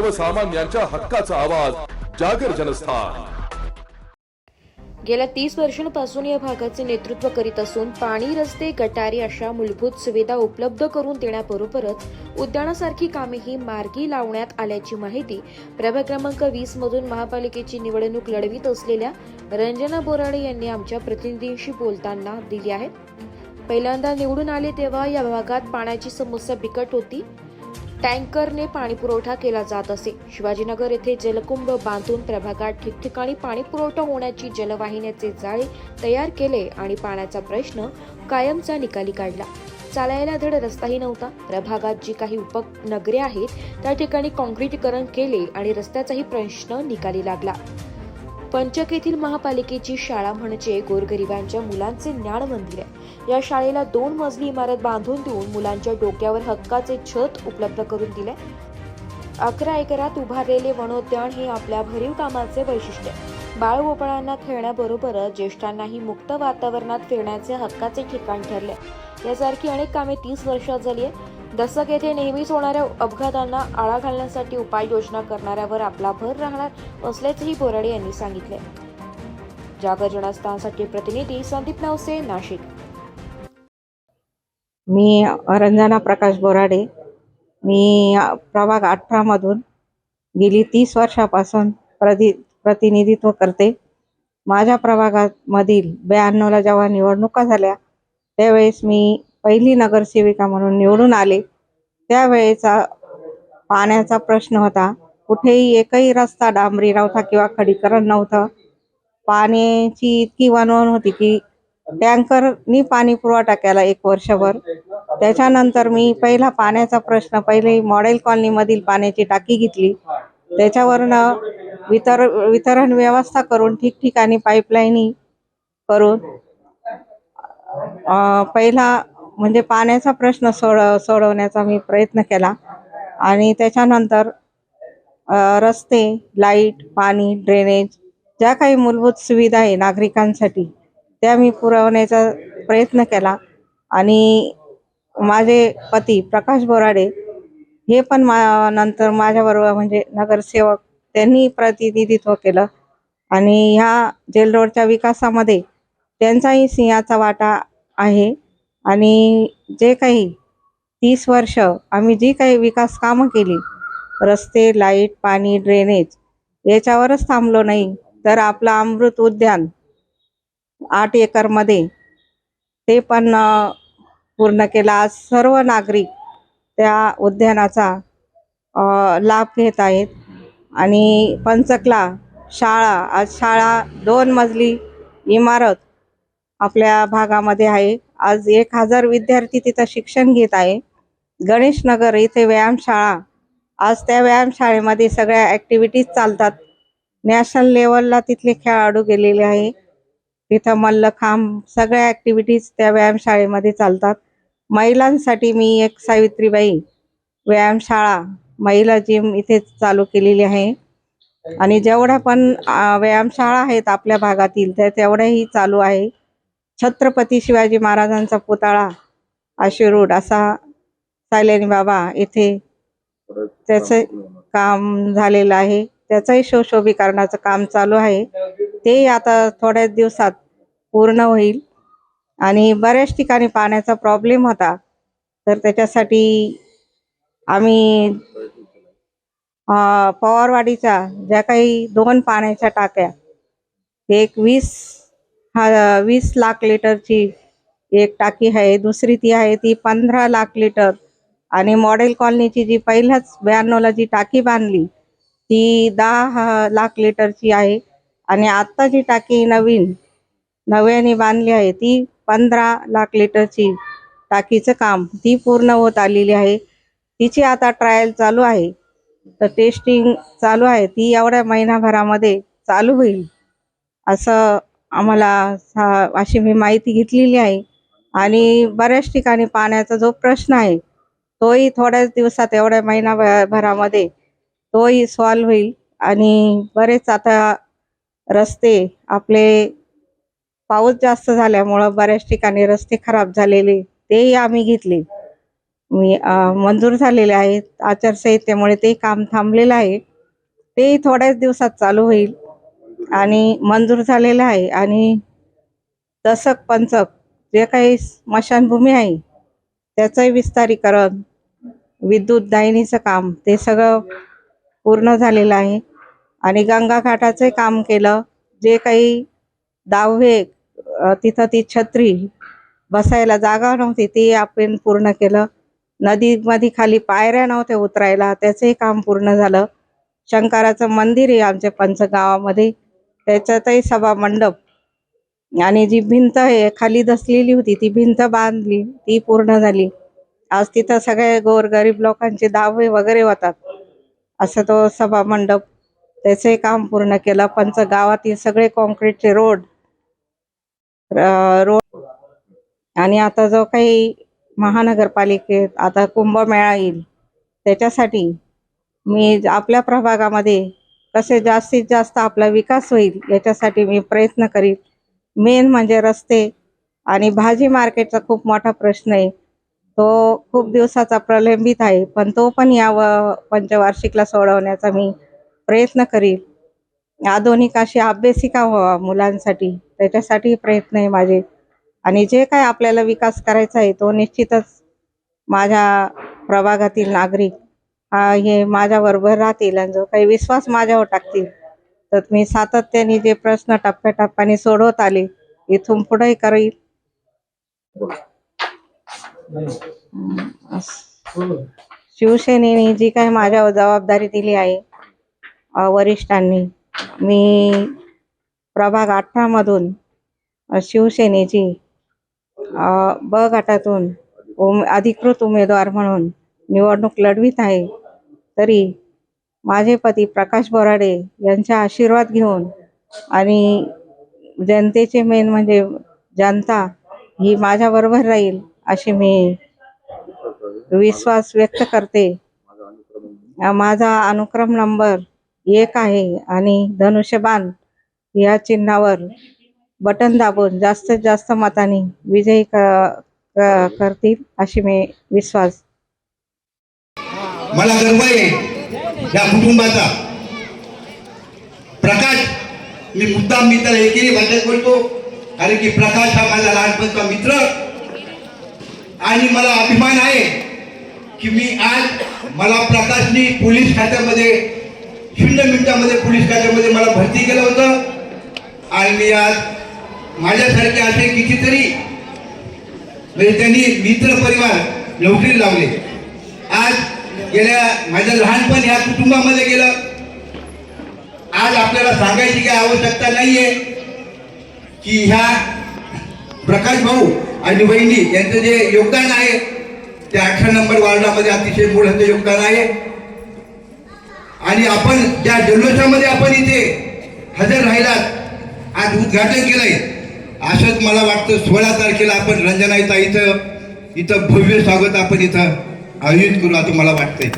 सर्वसामान्यांच्या हक्काचा आवाज जागर जनस्थान. गेल्या तीस वर्षांपासून या भागाचे नेतृत्व करीत असून पाणी रस्ते गटारी अशा मूलभूत सुविधा उपलब्ध करून देण्याबरोबरच उद्यानासारखी कामेही मार्गी लावण्यात आल्याची माहिती प्रभाग क्रमांक वीस मधून महापालिकेची निवडणूक लढवित असलेल्या रंजना बोराडे यांनी आमच्या प्रतिनिधींशी बोलताना दिली आहे. पहिल्यांदा निवडून आले तेव्हा या भागात पाण्याची समस्या बिकट होती. टँकरने पाणीपुरवठा केला जात असे. शिवाजीनगर येथे जलकुंभ बांधून प्रभागात ठिकठिकाणी पाणीपुरवठा होण्याची जलवाहिन्याचे जाळे तयार केले आणि पाण्याचा प्रश्न कायमचा निकाली काढला. चालायला धड रस्ताही नव्हता. प्रभागात जी काही उपनगरे आहेत त्या ठिकाणी काँक्रीटीकरण केले आणि रस्त्याचाही प्रश्न निकाली लागला. पंचक येथील महापालिकेची शाळा म्हणजे गोरगरिबांच्या मुलांचे ज्ञान मंदिर आहे. या शाळेला दोन मजली इमारत बांधून देऊन मुलांच्या डोक्यावर हक्काचे छत उपलब्ध करून दिले. अकरा एकरात उभारलेले वनोद्यान हे आपल्या भरीव कामाचे वैशिष्ट्य आहे. बाळगोपाळांना खेळण्याबरोबरच ज्येष्ठांनाही मुक्त वातावरणात फिरण्याचे हक्काचे ठिकाण ठरले यासारखी अनेक कामे तीस वर्षात झाली आहे दसक येथे नेहमीच होणाऱ्या अपघातांना आळा घालण्यासाठी उपाययोजना करणाऱ्यावर आपला भर राहणार असल्याचेही बोराडे यांनी सांगितले जागर जनस्थानसाठी प्रतिनिधी संदीप नवसे नाशिक. मी रंजना प्रकाश बोराडे. मी प्रभाग अठरामधून गेली तीस वर्षापासून प्रति प्रतिनिधित्व करते. माझ्या प्रभागामधील ब्याण्णवला जेव्हा निवडणुका झाल्या त्यावेळेस मी पहिली नगरसेविका म्हणून निवडून आले. त्यावेळेचा पाण्याचा प्रश्न होता. कुठेही एकही रस्ता डांबरी नव्हता किंवा खडीकरण नव्हतं. पाण्याची इतकी वणवण होती की टँकरनी पाणी पुरवठा केला एक वर्षभर. त्याच्यानंतर मी पहिला पाण्याचा प्रश्न पहिले मॉडेल कॉलनीमधील पाण्याची टाकी घेतली. त्याच्यावरनं वितर वितरण व्यवस्था करून ठिकठिकाणी पाईपलाईनी करून पहिला म्हणजे पाण्याचा प्रश्न सोड सोडवण्याचा मी प्रयत्न केला. आणि त्याच्यानंतर रस्ते लाइट पाणी ड्रेनेज ज्या काही मूलभूत सुविधा आहे नागरिकांसाठी त्या मी पुरवण्याचा प्रयत्न केला. आणि माझे पती प्रकाश बोराडे हे पण मा नंतर माझ्याबरोबर म्हणजे नगरसेवक त्यांनी प्रतिनिधित्व केलं. आणि ह्या जेल रोडच्या विकासामध्ये त्यांचाही सिंहाचा वाटा आहे. आणि जे काही तीस वर्ष आम्ही जी काही विकास कामं केली रस्ते लाइट पाणी ड्रेनेज याच्यावरच थांबलो नाही. तर आपलं अमृत उद्यान आठ एकरमध्ये ते पण पूर्ण केला. आज सर्व नागरिक त्या उद्यानाचा लाभ घेत आहेत. आणि पंचकला शाळा आज शाळा दोन मजली इमारत आपल्या भागामध्ये आहे. आज एक हजार विद्यार्थी तिथं शिक्षण घेत आहे. गणेशनगर इथे व्यायामशाळा आज त्या व्यायामशाळेमध्ये सगळ्या ॲक्टिव्हिटीज चालतात. नॅशनल लेवलला तिथले खेळाडू गेलेले आहे. तिथं मल्लखांब सगळ्या ॲक्टिव्हिटीज त्या व्यायामशाळेमध्ये चालतात. महिलांसाठी मी एक सावित्रीबाई व्यायामशाळा महिला जिम इथे चालू केलेली आहे. आणि जेवढ्या पण व्यायामशाळा आहेत आपल्या भागातील त्या तेवढ्याही चालू आहे. छत्रपती शिवाजी महाराजांचा पुतळा आशिरोड असा सायलेनी बाबा इथे त्याचं काम झालेलं आहे. त्याचंही शोशोभीकरणाचं काम चालू आहे. ते आता थोड्याच दिवसात पूर्ण होईल. आणि बऱ्याच ठिकाणी पाण्याचा प्रॉब्लेम होता. तर त्याच्यासाठी आम्ही पवारवाडीच्या ज्या काही दोन पाण्याच्या टाक्या एक वीस हा वीस लाख लिटरची एक टाकी आहे दुसरी ती आहे ती पंधरा लाख लिटर. आणि मॉडेल कॉलनीची जी पहिल्याच ब्याण्णवला जी टाकी बांधली ती दहा लाख लिटरची आहे. आणि आत्ता जी टाकी नवीन नव्याने बांधली आहे ती पंधरा लाख लिटरची टाकीचं काम ती पूर्ण होत आलेली आहे. तिची आता ट्रायल चालू आहे. तर टेस्टिंग चालू आहे. ती एवढ्या महिनाभरामध्ये चालू होईल असं आम्हाला अशी मी माहिती घेतलेली आहे. आणि बऱ्याच ठिकाणी पाण्याचा जो प्रश्न आहे तोही थोड्याच दिवसात एवढ्या महिनाभरामध्ये तोही सॉल्व्ह होईल. आणि बरेच आता रस्ते आपले पाऊस जास्त झाल्यामुळं बऱ्याच ठिकाणी रस्ते खराब झालेले तेही आम्ही घेतले. मी मंजूर झालेले आहेत. आचारसंहितेमुळे ते काम थांबलेलं आहे. तेही थोड्याच दिवसात चालू होईल. आणि मंजूर झालेलं आहे. आणि दशक पंचक जे काही स्मशानभूमी आहे त्याचंही विस्तारीकरण विद्युत दाहिनीचं काम ते सगळं पूर्ण झालेलं आहे. आणि गंगाघाटाचं काम केलं. जे काही दहावे तिथं ती छत्री बसायला जागा नव्हती ती आपण पूर्ण केलं. नदीमध्ये खाली पायऱ्या नव्हत्या उतरायला त्याचंही काम पूर्ण झालं. शंकराचं मंदिर आहे आमच्या पंचगावामध्ये. त्याच्यातही सभा मंडप. आणि जी भिंत आहे खाली धसलेली होती ती भिंत बांधली ती पूर्ण झाली. आज तिथं सगळे गोरगरीब लोकांचे दावे वगैरे होतात. असं तो सभा मंडप त्याचंही काम पूर्ण केलं. पंच गावातील सगळे कॉन्क्रीटचे रोड रोड. आणि आता जो काही महानगरपालिकेत आता कुंभमेळा येईल त्याच्यासाठी मी आपल्या प्रभागामध्ये कसे जास्तीत जास्त आपला विकास होईल याच्यासाठी मी प्रयत्न करीन. मेन म्हणजे रस्ते आणि भाजी मार्केटचा खूप मोठा प्रश्न आहे. तो खूप दिवसाचा प्रलंबित आहे पण तो पण या व पंचवार्षिकला सोडवण्याचा मी प्रयत्न करीन. आधुनिक अशी अभ्यासिका व्हावा मुलांसाठी त्याच्यासाठी प्रयत्न आहे माझे. आणि जे काय आपल्याला विकास करायचा आहे तो निश्चितच माझ्या प्रभागातील नागरिक हे हे माझ्याबरोबर राहतील आणि जो काही विश्वास माझ्यावर टाकतील तर मी सातत्याने जे प्रश्न टप्प्याटप्प्याने सोडवत आले इथून पुढेही करील. शिवसेनेने जी काही माझ्यावर जबाबदारी दिली आहे वरिष्ठांनी मी प्रभाग अठरामधून शिवसेनेची ब गटातून उम अधिकृत उमेदवार म्हणून निवडणूक लढवीत आहे. तरी माझे पती प्रकाश बोराडे यांचा आशीर्वाद घेऊन आणि जनतेचे मेन म्हणजे जनता ही माझ्याबरोबर राहील अशी मी विश्वास व्यक्त करते. माझा अनुक्रम नंबर एक आहे आणि धनुष्यबाण या चिन्हावर बटन दाबून जास्तीत जास्त मताने विजयी क क- करतील अशी मी विश्वास मला गर्व आहे या कुटुंबाचा. प्रकाश मी मुद्दाम मित्र एकेरी भाषेत बोलतो कारण की प्रकाश हा माझा लहानपणचा मित्र. आणि मला अभिमान आहे की मी आज मला प्रकाशनी पोलीस खात्यामध्ये शून्य मिनिटामध्ये पोलीस खात्यामध्ये मला भरती केलं होतं. आणि मी आज माझ्यासारखे असे कितीतरी म्हणजे त्यांनी मित्र परिवार नोकरी लावले. गेल्या माझं लहानपण ह्या कुटुंबामध्ये गेलं. आज आपल्याला सांगायची काही आवश्यकता नाहीये की ह्या प्रकाश भाऊ आणि वहिनी यांचं जे योगदान आहे ते अठरा नंबर वार्डामध्ये अतिशय मोठं योगदान आहे. आणि आपण ज्या जल्लोषामध्ये आपण इथे हजर राहिलात आज उद्घाटन केलंय असंच मला वाटतं सोळा तारखेला आपण रंजनाईता इथं इथं भव्य स्वागत आपण इथं आयोजित करू असं मला वाटतंय.